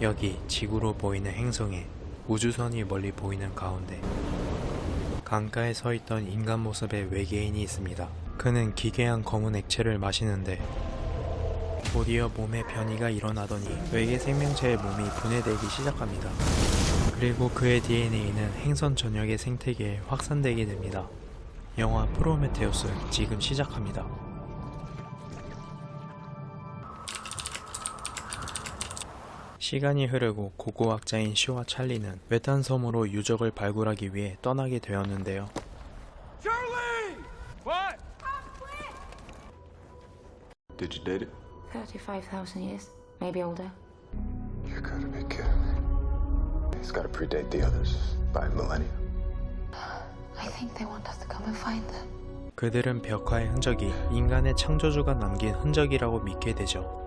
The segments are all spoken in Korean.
여기 지구로 보이는 행성에 우주선이 멀리 보이는 가운데 강가에 서 있던 인간 모습의 외계인이 있습니다. 그는 기괴한 검은 액체를 마시는데 곧이어 몸에 변이가 일어나더니 외계 생명체의 몸이 분해되기 시작합니다. 그리고 그의 DNA는 행성 전역의 생태계에 확산되게 됩니다. 영화 프로메테우스 지금 시작합니다. 시간이 흐르고 고고학자인 시와 찰리는 외딴 섬으로 유적을 발굴하기 위해 떠나게 되었는데요. Charlie! What? Did you date it? 35,000 years, maybe older. You gotta be kidding me. He's gotta predate the others by a millennium. I think they want us to come and find them. 그들은 벽화의 흔적이 인간의 창조주가 남긴 흔적이라고 믿게 되죠.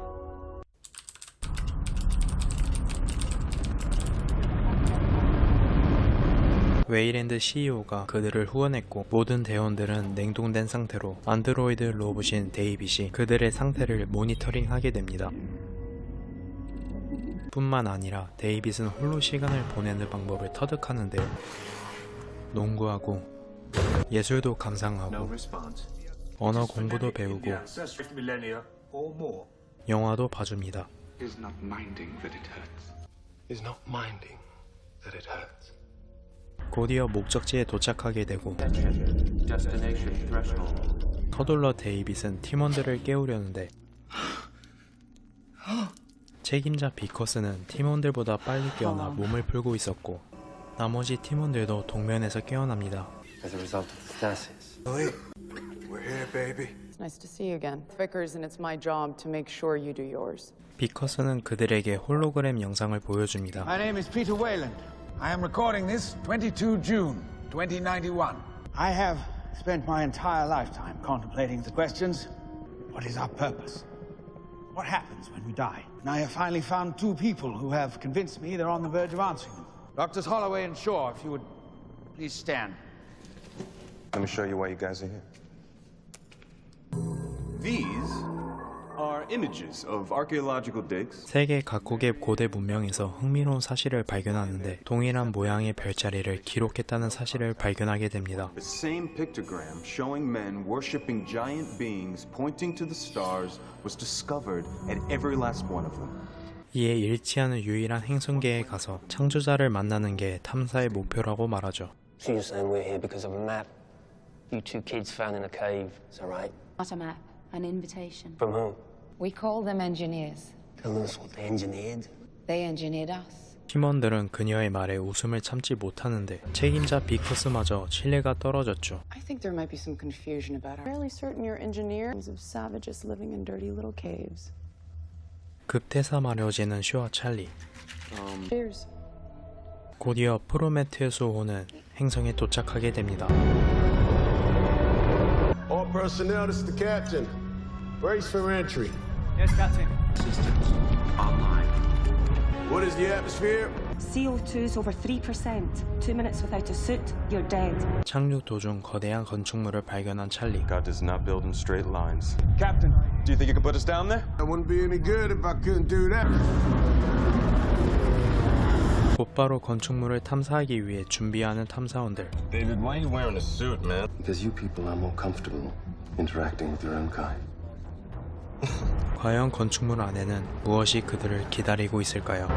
웨이랜드 CEO가 그들을 후원했고 모든 대원들은 냉동된 상태로 안드로이드 로봇인 데이빗이 그들의 상태를 모니터링하게 됩니다. 뿐만 아니라 데이빗은 홀로 시간을 보내는 방법을 터득하는데요. 농구하고 예술도 감상하고 response. 언어 공부도 배우고 Ancestral millennia or more. 영화도 봐줍니다. is not minding that it hurts. He's not minding that it hurts. 곧이어 목적지에 도착하게 되고 Destination threshold. 서둘러 데이빗은 팀원들을 깨우려는데 책임자 비커스는 팀원들보다 빨리 깨어나 몸을 풀고 있었고 나머지 팀원들도 동면에서 깨어납니다. as a result of the stasis. We're here, baby. It's nice to see you again. Vickers, and it's my job to make sure you do yours. 비커스는 그들에게 홀로그램 영상을 보여줍니다. My name is Peter Wayland. I am recording this 22 June 2091. I have spent my entire lifetime contemplating the questions what is our purpose? What happens when we die? And I have finally found two people who have convinced me they're on the verge of answering them. Doctors Holloway and Shaw, if you would please stand. Let me show you why you guys are here. These 세계 각국의 고대 문명에서 흥미로운 사실을 발견하는데 동일한 모양의 별자리를 기록했다는 사실을 발견하게 됩니다. The same pictogram showing men worshipping giant beings pointing to the stars was discovered at every last one of them. 이에 일치하는 유일한 행성계에 가서 창조자를 만나는 게 탐사의 목표라고 말하죠. So you're saying we're here because of a map you two kids found in a cave, is that right? Not a map, an invitation. From whom? We call them engineers. Us what they engineered? They engineered us. 팀원들은 그녀의 말에 웃음을 참지 못하는데 책임자 비커스마저 신뢰가 떨어졌죠. I think there might be some confusion about it. Fairly certain you're engineers of savages living in dirty little caves. 급태사 마려지는 슈와 찰리. Cheers. 곧이어 프로메테우스 호는 행성에 도착하게 됩니다. All personnel, this is the captain. Brace for entry. Yes, Captain. Systems online. What is the atmosphere? CO2's over 3%. Two minutes without a suit, you're dead. 착륙 도중 거대한 건축물을 발견한 찰리. God does not build in straight lines. Captain. Do you think you could put us down there? That wouldn't be any good if I couldn't do that. 곧바로 건축물을 탐사하기 위해 준비하는 탐사원들. David, why are you wearing a suit, man? Because you people are more comfortable interacting with your own kind. 과연 건축물 안에는 무엇이 그들을 기다리고 있을까요?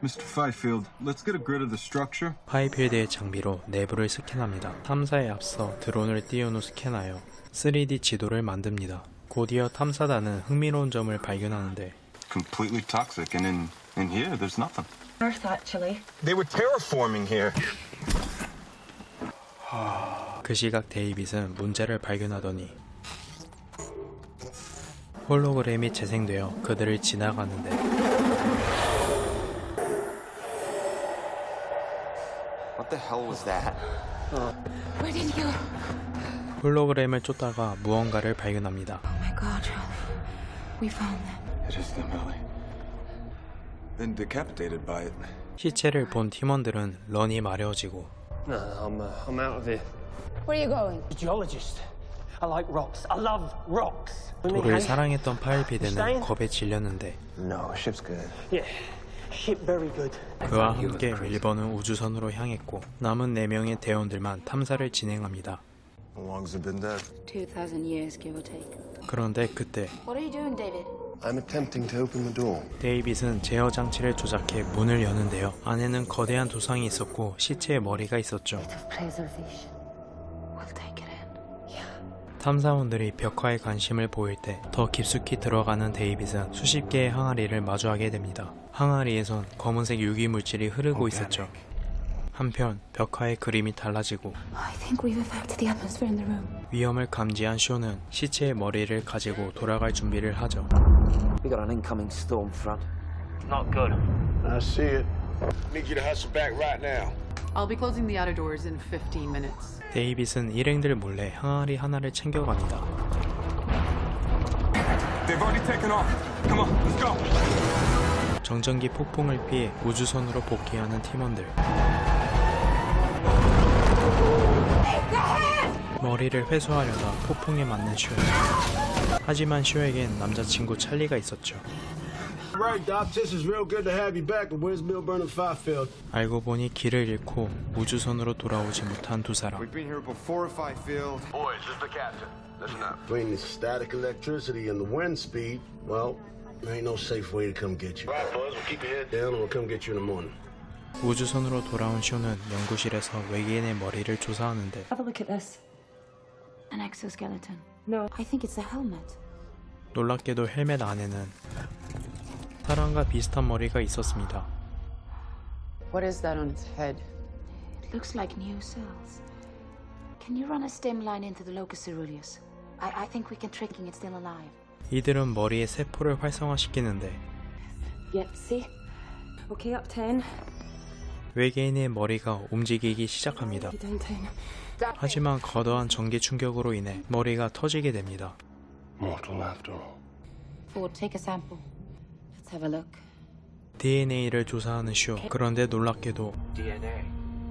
Mr. Fifield, let's get a grid of the structure. 파이필드의 장비로 내부를 스캔합니다. 탐사에 앞서 드론을 띄운 후 스캔하여 3D 지도를 만듭니다. 곧이어 탐사단은 흥미로운 점을 발견하는데 Completely toxic, and in in here, there's nothing. Earth, actually. They were terraforming here. 그 시각 데이빗은 문제를 발견하더니 홀로그램이 재생되어 그들을 지나가는데 What the hell was that? Where did you go? 홀로그램을 쫓다가 무언가를 발견합니다. Oh my god, Charlie. We found them. It is them, Ellie. Then decapitated by it. 시체를 본 팀원들은 런이 마려워지고 Uh. Where are you going? Geologist. I like rocks. I love rocks. 돌을 사랑했던 파일피드는 겁에 질렸는데 No, ship's good. Yeah. Shit, very good. 그와 함께 밀번은 우주선으로 향했고 남은 4명의 대원들만 탐사를 진행합니다. How long's it been dead? 2,000 years, give or take. 그런데 그때 What are you doing, David? I'm attempting to open the door. 데이빗은 제어 장치를 조작해 문을 여는데요. 안에는 거대한 두상이 있었고 시체의 머리가 있었죠. Preservation. 탐사원들이 벽화에 관심을 보일 때 더 깊숙이 들어가는 데이빗은 수십 개의 항아리를 마주하게 됩니다. 항아리에선 검은색 유기 물질이 흐르고 있었죠. 한편 벽화의 그림이 달라지고 I think we've affected the atmosphere in the room. 위험을 감지한 쇼는 시체의 머리를 가지고 돌아갈 준비를 하죠. We got an incoming storm front. Not good. I see it. Need you to hustle back right now. I'll be closing the outer doors in 15 minutes. 데이빗은 일행들 몰래 항아리 하나를 챙겨갑니다. They've already taken off. Come on, let's go. 정전기 폭풍을 피해 우주선으로 복귀하는 팀원들. 머리를 회수하려다 폭풍에 맞는 쇼. 하지만 쇼에겐 남자친구 찰리가 있었죠. Right, Doc. This is real good to have you back, but where's Bill Burnham Fifield? 알고 보니 길을 잃고 우주선으로 돌아오지 못한 두 사람. been here before, Fifield. Boys, this is the captain. Listen up. Between the static electricity and the wind speed, well, there ain't no safe way to come get you. All right, Buzz, we'll keep your head down and we'll come get you in the morning. 우주선으로 돌아온 쇼는 연구실에서 외계인의 머리를 조사하는데 Have a look at this. An exoskeleton. No. I think it's a helmet. 놀랍게도 헬멧 안에는 사람과 비슷한 머리가 있었습니다. What is that on its head? It looks like new cells. Can you run a stem line into the locus ceruleus? I, I think we can tricking it still alive. 이들은 머리에 세포를 활성화시키는데 Yep, see? Okay, up 10. 외계인의 머리가 움직이기 시작합니다. Down 10. 하지만 거대한 전기 충격으로 인해 머리가 터지게 됩니다. Mortal after all. Ford, take a sample. Let's have a look. DNA를 조사하는 쇼. 그런데 놀랍게도 DNA.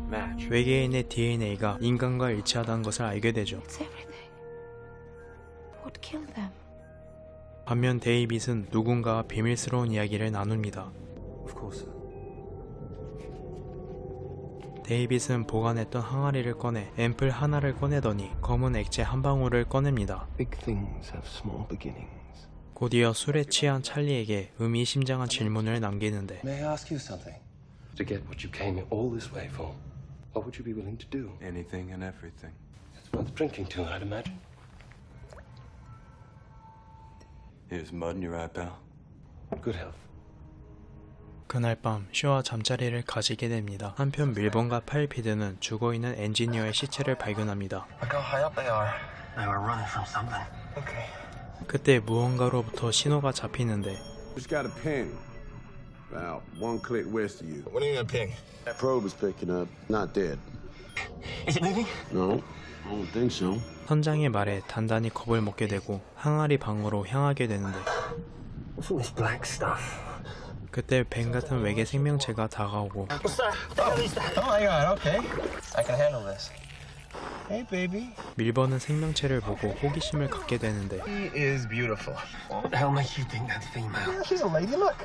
Match. 외계인의 DNA가 인간과 일치하다는 것을 알게 되죠. 반면 데이빗은 누군가와 비밀스러운 이야기를 나눕니다. Of course. 데이빗은 보관했던 항아리를 꺼내 앰플 하나를 꺼내더니 검은 액체 한 방울을 꺼냅니다. Big things have small beginnings. 곧이어 술에 취한 찰리에게 의미심장한 질문을 남기는데 May I ask you something? To get what you came all this way for, what would you be willing to do? Anything and everything. It's worth drinking to, I'd imagine. Here's mud in your eye, pal. Good health. 그날 밤 쇼와 잠자리를 가지게 됩니다. 한편 밀본과 파일피드는 죽어 있는 엔지니어의 시체를 발견합니다. Look how high up they are. They were running from something. Okay. 그때 무언가로부터 신호가 잡히는데 Just got a ping. About one click west of you. What do you mean a ping? That probe is picking up. Not dead. Is it moving? No, I don't think so. 선장의 말에 단단히 겁을 먹게 되고 항아리 방으로 향하게 되는데 What's all this black stuff? 그때 뱀 같은 외계 생명체가 다가오고 What's that? What the hell is that? Oh my god, okay. I can handle this. Hey, baby. 밀버는 생명체를 보고 호기심을 갖게 되는데 She is beautiful. What the hell makes you think that's female? She's a lady, look.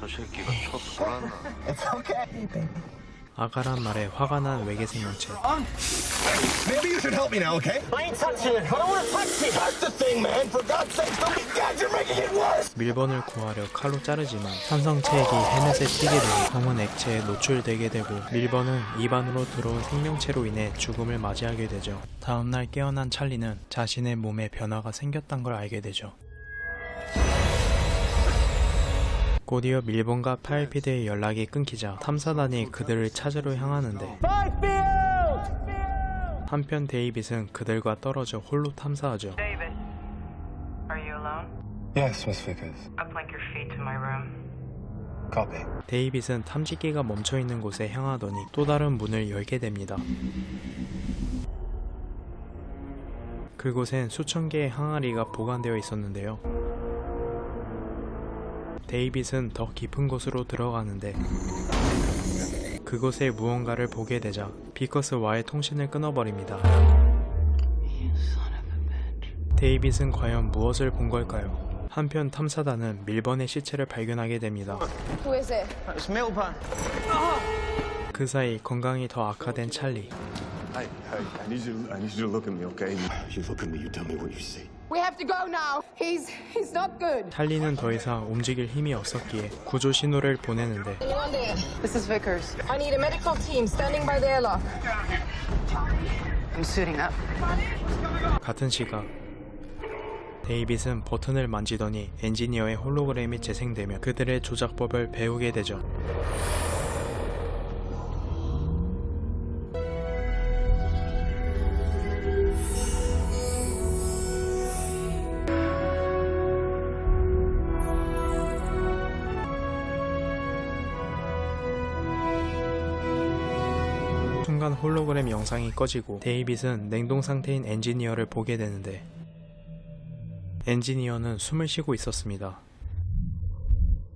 저 새끼가 쳤구나. It's okay, baby. 아가란 말에 화가 난 외계 생명체 Maybe you should help me now, okay? I ain't touching it. I don't want to touch it. That's the thing, man. For God's sake, don't be God, you're making it worse. 밀번을 구하려 칼로 자르지만 산성체액이 헬멧에 튀게 되고 검은 액체에 노출되게 되고 밀번은 입안으로 들어온 생명체로 인해 죽음을 맞이하게 되죠. 다음날 깨어난 찰리는 자신의 몸에 변화가 생겼단 걸 알게 되죠. 곧이어 밀본과 파일피드의 연락이 끊기자 탐사단이 그들을 찾으러 향하는데 한편 데이빗은 그들과 떨어져 홀로 탐사하죠. David, are you alone? Yes, Miss Vickers. Uplink your feet to my room. Copy. 데이빗은 탐지기가 멈춰 있는 곳에 향하더니 또 다른 문을 열게 됩니다. 그곳엔 수천 개의 항아리가 보관되어 있었는데요. 데이빗은 더 깊은 곳으로 들어가는데 그곳에 무언가를 보게 되자 비커스와의 통신을 끊어버립니다. 데이빗은 과연 무엇을 본 걸까요? 한편 탐사단은 밀번의 시체를 발견하게 됩니다. Who is it? It's Milburn. 그 사이 건강이 더 악화된 찰리. Hey, hey, I need you. I need you to look at me, okay? You look at me. You tell me what you see. We have to go now. He's he's not good. 찰리는 더 이상 움직일 힘이 없었기에 구조 신호를 보내는데 This is Vickers. I need a medical team standing by the airlock. I'm suiting up. 같은 시각 데이빗은 버튼을 만지더니 엔지니어의 홀로그램이 재생되며 그들의 조작법을 배우게 되죠. 홀로그램 영상이 꺼지고 데이빗은 냉동 상태인 엔지니어를 보게 되는데 엔지니어는 숨을 쉬고 있었습니다.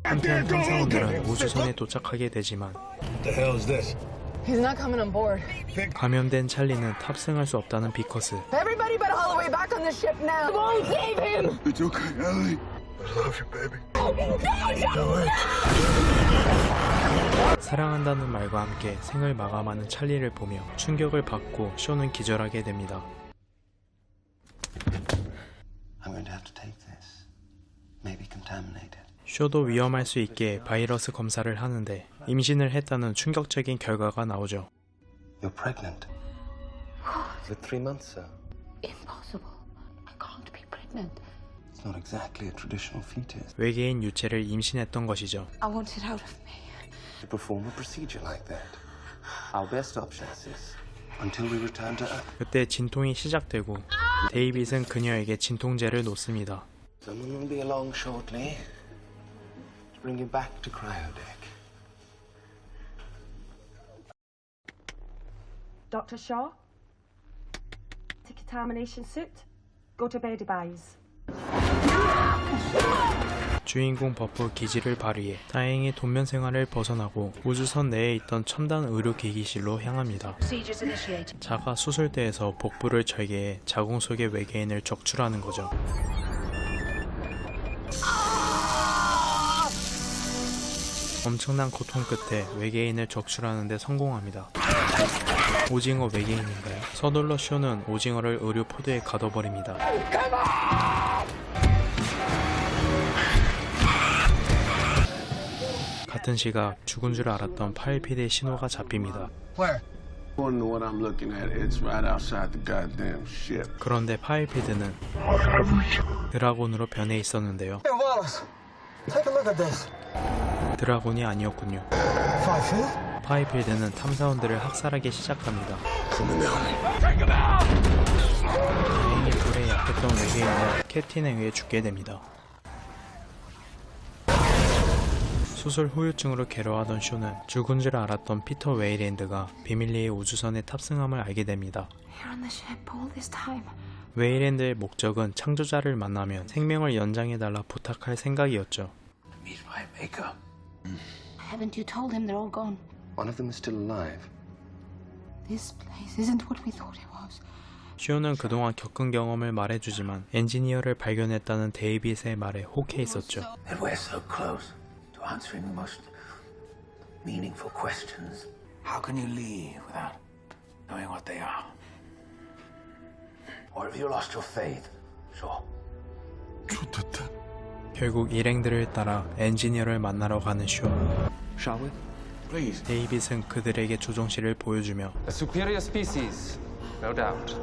한편 탐사원들은 우주선에 도착하게 되지만. 감염된 찰리는 탑승할 수 없다는 비커스 Love you, baby. 사랑한다는 말과 함께 생을 마감하는 찰리를 보며 충격을 받고 쇼는 기절하게 됩니다. I'm going to have to take this. Maybe contaminated. 쇼도 위험할 수 있게 바이러스 검사를 하는데 임신을 했다는 충격적인 결과가 나오죠. You're pregnant. With three months, sir. Impossible. I can't be pregnant. Not exactly a traditional fetus. 외계인 유체를 임신했던 것이죠. I want it out of me. To perform a procedure like that, our best option is until we return to Earth. 그때 진통이 시작되고 데이빗은 그녀에게 진통제를 놓습니다. Someone will be along shortly to bring you back to cryodeck. Dr. Shaw? Decontamination suit? Go to bed, Bays. 주인공 버프 기지를 발휘해 다행히 돈면 생활을 벗어나고 우주선 내에 있던 첨단 의료 기기실로 향합니다. 자가 수술대에서 복부를 절개해 자궁 속의 외계인을 적출하는 거죠. 엄청난 고통 끝에 외계인을 적출하는데 성공합니다. 오징어 외계인인가요? 서둘러 쇼는 오징어를 의료 포드에 가둬버립니다. 같은 시각 죽은 줄 알았던 파일피드의 신호가 잡힙니다. 그런데 파일피드는 드라곤으로 변해 있었는데요. 드라곤이 아니었군요. 파이필드는 탐사원들을 학살하기 시작합니다. 다행히 불에 약했던 외계인은 캡틴에 의해 죽게 됩니다. 수술 후유증으로 괴로워하던 쇼는 죽은 줄 알았던 피터 웨이랜드가 비밀리에 우주선에 탑승함을 알게 됩니다. 웨이랜드의 목적은 창조자를 만나면 생명을 연장해달라 부탁할 생각이었죠. Haven't you told him they're all gone? One of them is still alive. This place isn't what we thought it was. 쇼는 그동안 겪은 경험을 말해주지만 엔지니어를 발견했다는 데이빗의 말에 혹해 있었죠. And we're so close answering the most meaningful questions. How can you leave without knowing what they are? Or have you lost your faith? Sure. 좋겠다. 결국 일행들을 따라 엔지니어를 만나러 가는 쇼. Shall we? Please. 데이빗은 그들에게 조종실을 보여주며 A superior species, no doubt.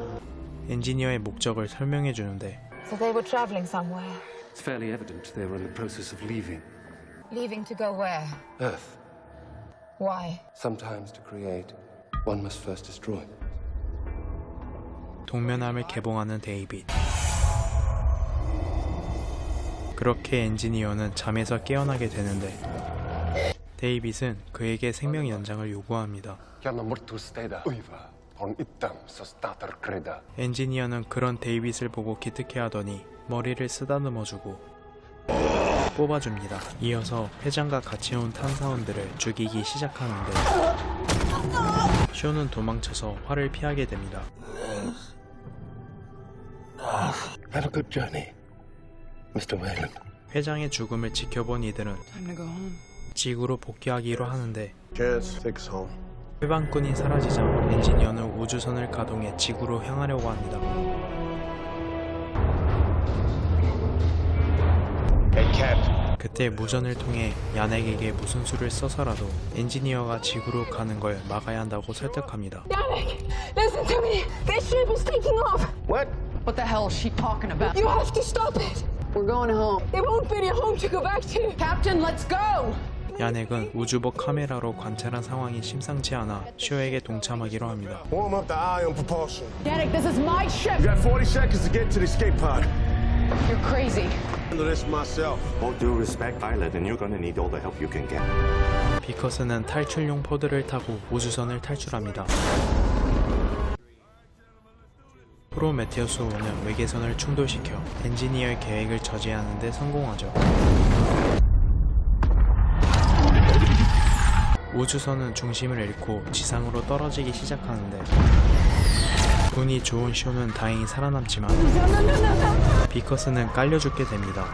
엔지니어의 목적을 설명해 주는데 So they were traveling somewhere. It's fairly evident they were in the process of leaving Leaving to go where? Earth. Why? Sometimes to create, one must first destroy. 동면함을 개봉하는 데이빗. 그렇게 엔지니어는 잠에서 깨어나게 되는데 데이빗은 그에게 생명 연장을 요구합니다. 엔지니어는 그런 데이빗을 보고 기특해하더니 머리를 쓰다듬어주고 뽑아줍니다. 이어서 회장과 같이 온 탐사원들을 죽이기 시작하는데 쇼는 도망쳐서 활을 피하게 됩니다. Have a good journey, Mr. Whalen. 회장의 죽음을 지켜본 이들은. 지구로 복귀하기로 하는데. 회방꾼이 사라지자 엔지니어는 우주선을 가동해 지구로 향하려고 합니다. 그때 무전을 통해 야넥에게 무슨 수를 써서라도 엔지니어가 지구로 가는 걸 막아야 한다고 설득합니다. Yannick, listen to me. This ship is taking off. What? What the hell is she talking about? You have to stop it. We're going home. It won't be a home to go back to. Captain, let's go! 야넥은 우주복 카메라로 관찰한 상황이 심상치 않아 쇼에게 동참하기로 합니다. Warm up the ion propulsion. Yannick, this is my ship! You got 40 seconds to get to the escape pod. You're crazy. Handle this myself. All due respect, pilot, and you're gonna need all the help you can get. 비커스는 탈출용 포드를 타고 우주선을 탈출합니다. 프로메테우스 5는 외계선을 충돌시켜 엔지니어의 계획을 저지하는 데 성공하죠. 우주선은 중심을 잃고 지상으로 떨어지기 시작하는데 운이 좋은 쇼는 다행히 살아남지만 비커스는 깔려 죽게 됩니다.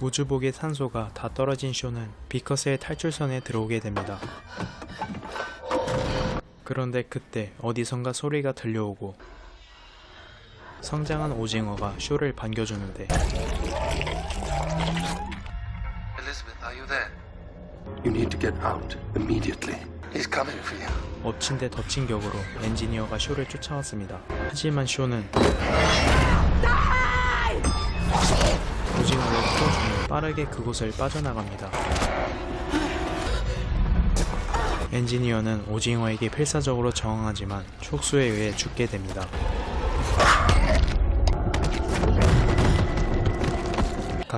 우주복의 산소가 다 떨어진 쇼는 비커스의 탈출선에 들어오게 됩니다. 그런데 그때 어디선가 소리가 들려오고 성장한 오징어가 쇼를 반겨주는데 need to get out immediately. He's coming for you. 엎친 데 덮친 격으로 엔지니어가 쇼를 쫓아왔습니다. 하지만 쇼는 오징어를 풀어주며 빠르게 그곳을 빠져나갑니다. 엔지니어는 오징어에게 필사적으로 저항하지만 촉수에 의해 죽게 됩니다.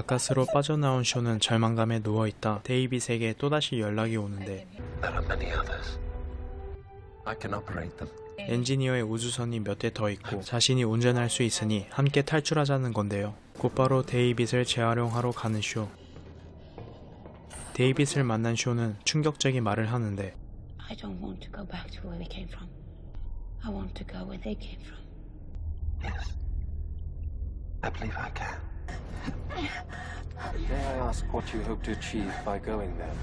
가까스로 빠져나온 쇼는 절망감에 누워 있다 데이빗에게 또다시 연락이 오는데 There are many others. I can operate them. 엔지니어의 우주선이 몇 대 더 있고 자신이 운전할 수 있으니 함께 탈출하자는 건데요. 곧바로 데이빗을 재활용하러 가는 쇼. 데이빗을 만난 쇼는 충격적인 말을 하는데 I don't want to go back to where we came from. I want to go where they came from. Yes. I believe I can. May I ask what you hope to achieve by going there?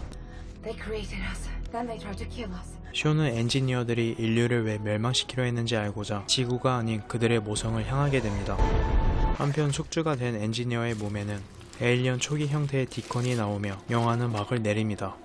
They created us. Then they tried to kill us. 쇼는 엔지니어들이 인류를 왜 멸망시키려 했는지 알고자 지구가 아닌 그들의 모성을 향하게 됩니다. 한편 숙주가 된 엔지니어의 몸에는 에일리언 초기 형태의 디컨이 나오며 영화는 막을 내립니다.